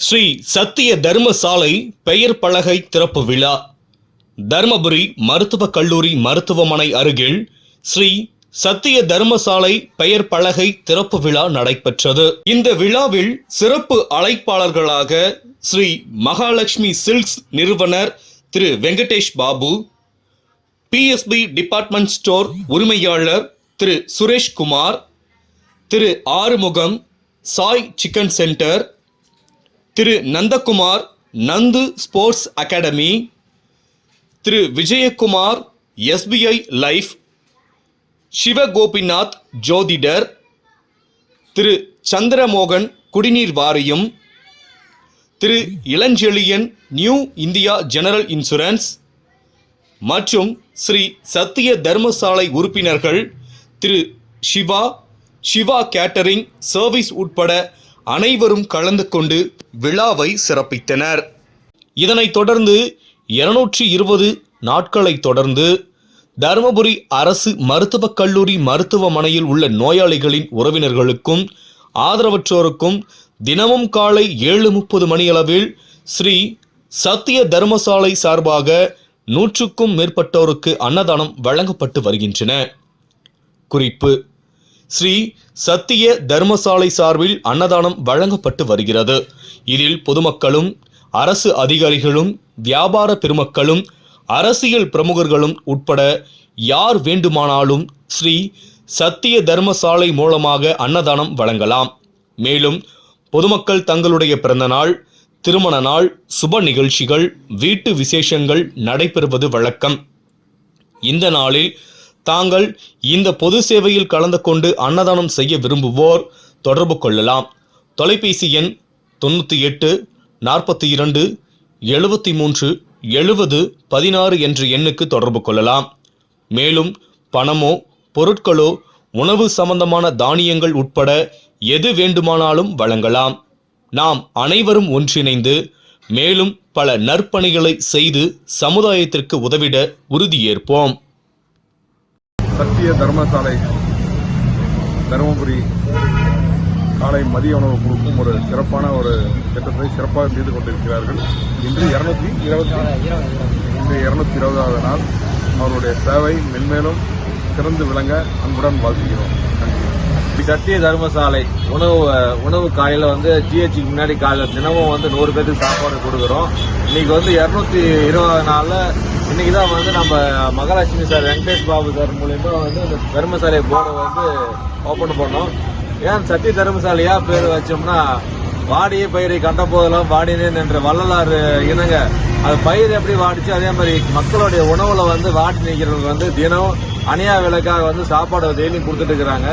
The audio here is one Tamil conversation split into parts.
ஸ்ரீ சத்திய தர்மசாலை பெயர் பலகை திறப்பு விழா. தர்மபுரி மருத்துவக் கல்லூரி மருத்துவமனை அருகில் ஸ்ரீ சத்திய தர்மசாலை பெயர் பலகை திறப்பு விழா நடைபெற்றது. இந்த விழாவில் சிறப்பு அழைப்பாளர்களாக ஸ்ரீ மகாலட்சுமி சில்க்ஸ் நிறுவனர் திரு Venkatesh Babu BSP department store உரிமையாளர் திரு சுரேஷ்குமார் திரு ஆறுமுகம் சாய் சிக்கன் சென்டர் திரு நந்தகுமார் நந்து ஸ்போர்ட்ஸ் அகாடமி திரு விஜயகுமார் எஸ்பிஐ லைஃப் சிவகோபிநாத் ஜோதிடர் திரு சந்திரமோகன் குடிநீர் வாரியம் திரு Ilanchezhiyan new India general insurance மற்றும் ஸ்ரீ சத்திய தர்மசாலை உறுப்பினர்கள் திரு சிவா சிவா கேட்டரிங் சர்வீஸ் உட்பட அனைவரும் கலந்து கொண்டு விழாவை சிறப்பித்தனர். இதனைத் தொடர்ந்து இருநூற்றி இருபது நாட்களை தொடர்ந்து தருமபுரி அரசு மருத்துவக் கல்லூரி மருத்துவமனையில் உள்ள நோயாளிகளின் உறவினர்களுக்கும் ஆதரவற்றோருக்கும் தினமும் காலை ஏழு முப்பது மணியளவில் ஸ்ரீ சத்திய தர்மசாலை சார்பாக நூற்றுக்கும் மேற்பட்டோருக்கு அன்னதானம் வழங்கப்பட்டு வருகின்றன. குறிப்பு ஸ்ரீ சத்திய தர்மசாலை சார்பில் அன்னதானம் வழங்கப்பட்டு வருகிறது. இதில் பொதுமக்களும் அரசு அதிகாரிகளும் வியாபார பெருமக்களும் அரசியல் பிரமுகர்களும் உட்பட யார் வேண்டுமானாலும் ஸ்ரீ சத்திய தர்மசாலை மூலமாக அன்னதானம் வழங்கலாம். மேலும் பொதுமக்கள் தங்களுடைய பிறந்தநாள் திருமண நாள் சுப நிகழ்ச்சிகள் வீட்டு விசேஷங்கள் நடைபெறுவது வழக்கம். இந்த நாளில் தாங்கள் இந்த பொது சேவையில் கலந்து கொண்டு அன்னதானம் செய்ய விரும்புவோர் தொடர்பு கொள்ளலாம். தொலைபேசி எண் தொண்ணூற்றி எட்டு நாற்பத்தி இரண்டு எழுபத்தி மூன்று எழுபது பதினாறு என்ற எண்ணுக்கு தொடர்பு கொள்ளலாம். மேலும் பணமோ பொருட்களோ உணவு சம்பந்தமான தானியங்கள் உட்பட எது வேண்டுமானாலும் வழங்கலாம். நாம் அனைவரும் ஒன்றிணைந்து மேலும் பல நற்பணிகளை செய்து சமுதாயத்திற்கு உதவிட உறுதியேற்போம். சத்திய தர்மசாலை தருமபுரி காலை மதிய உணவு கொடுக்கும் ஒரு சிறப்பான ஒரு திட்டத்தை சிறப்பாக செய்து கொண்டிருக்கிறார்கள். இன்று இருநூத்தி இருபத்தி இன்று இருநூத்தி இருபதாவது நாள். அவருடைய சேவை மென்மேலும் சிறந்து விளங்க அன்புடன் வாழ்த்துகிறோம். சத்திய தர்மசாலை உணவு உணவு காலையில் வந்து ஜிஹெச்சுக்கு முன்னாடி காலையில் தினமும் வந்து நூறு பேருக்கு சாப்பாடு கொடுக்குறோம். இன்னைக்கு வந்து இரநூத்தி இருபது நாளில் இன்னைக்கு தான் வந்து நம்ம மகாலட்சுமி சார் வெங்கடேஷ் பாபு சார் மூலயமா வந்து இந்த தர்மசாலை போர்டை வந்து ஓபன் பண்ணோம். ஏன் சத்தி தர்மசாலையா பேர் வச்சோம்னா வாடிய பயிரை கண்ட போதெல்லாம் வாடினே என்ற வள்ளலாறு இனங்க. அது பயிர் எப்படி வாடிச்சு அதே மாதிரி மக்களுடைய உணவுல வந்து வாடி நிற்கிறவங்க வந்து தினம் அணியா விளக்காக வந்து சாப்பாடு டெய்லியும் கொடுத்துட்டு இருக்கிறாங்க.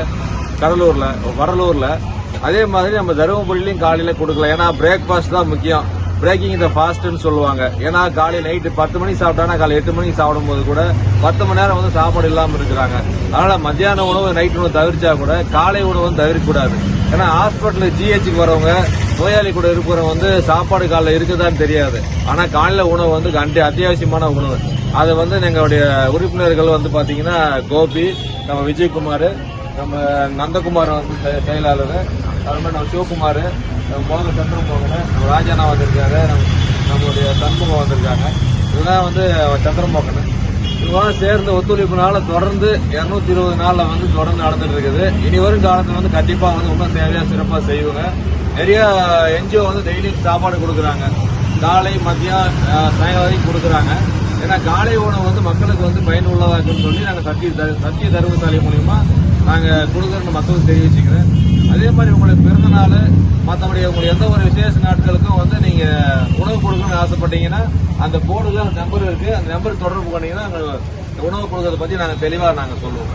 கடலூர்ல வடலூர்ல. அதே மாதிரி நம்ம தருமபுரியிலையும் காலையில கொடுக்கலாம். ஏன்னா பிரேக்ஃபாஸ்ட் தான் முக்கியம். பிரேக்கிங் த ஃபாஸ்ட்னு சொல்லுவாங்க. ஏன்னா காலை நைட்டு பத்து மணிக்கு சாப்பிட்டானா காலை எட்டு மணிக்கு சாப்பிடும்போது கூட பத்து மணி நேரம் வந்து சாப்பாடு இல்லாமல் இருக்கிறாங்க. அதனால் மத்தியான உணவு நைட் உணவு தவிர்த்தா கூட காலை உணவு வந்து தவிர்க்கக்கூடாது. ஏன்னா ஹாஸ்பிட்டல் ஜிஹெச்சுக்கு வரவங்க நோயாளி கூட இருக்கிறவங்க வந்து சாப்பாடு காலைல இருக்குதான்னு தெரியாது. ஆனால் காலையில் உணவு வந்து கண்டி அத்தியாவசியமான உணவு. அதை வந்து எங்களுடைய உறுப்பினர்கள் வந்து பார்த்தீங்கன்னா கோபி நம்ம விஜயகுமார் நம்ம நந்தகுமார் வந்து செயலாளர். செயலாளர் அதுமாதிரி நம்ம சிவகுமார் நம்ம சந்திரம் போகணும் நம்ம ராஜாண்ணா வந்திருக்காரு நம்ம நம்மளுடைய சண்முகம் வந்திருக்காங்க. இதெல்லாம் வந்து சந்திரமோகன். இவங்களாம் சேர்ந்து ஒத்துழைப்புனால தொடர்ந்து இரநூத்தி இருபது நாளில் வந்து தொடர்ந்து நடந்துட்டு இருக்குது. இனி வரும் காலத்தில் வந்து கண்டிப்பாக வந்து இன்னும் சேவையாக சிறப்பாக செய்வாங்க. நிறைய என்ஜிஓ வந்து டெய்லி சாப்பாடு கொடுக்குறாங்க. காலை மதியம் சாயங்காலம் வரைக்கும் கொடுக்குறாங்க. ஏன்னா காலை உணவு வந்து மக்களுக்கு வந்து பயனுள்ளதாக இருக்குன்னு சொல்லி நாங்கள் சத்திய சத்திய தருவசாலை மூலியமாக நாங்கள் கொடுக்குறோன்னு மக்களுக்கு தெரிவிச்சுக்கிறேன் அதே மாதிரி உங்களுக்கு பிறந்தநாள் மற்றபடி உங்களுக்கு எந்த ஒரு விசேஷ நாட்களுக்கும் வந்து நீங்கள் உணவு கொடுக்கணும்னு ஆசைப்பட்டீங்கன்னா அந்த போர்டில் நம்பர் இருக்குது அந்த நம்பருக்கு தொடர்பு பண்ணிங்கன்னா நாங்கள் உணவு கொடுக்கறத பற்றி நாங்கள் தெளிவாக நாங்கள் சொல்லுவோம்.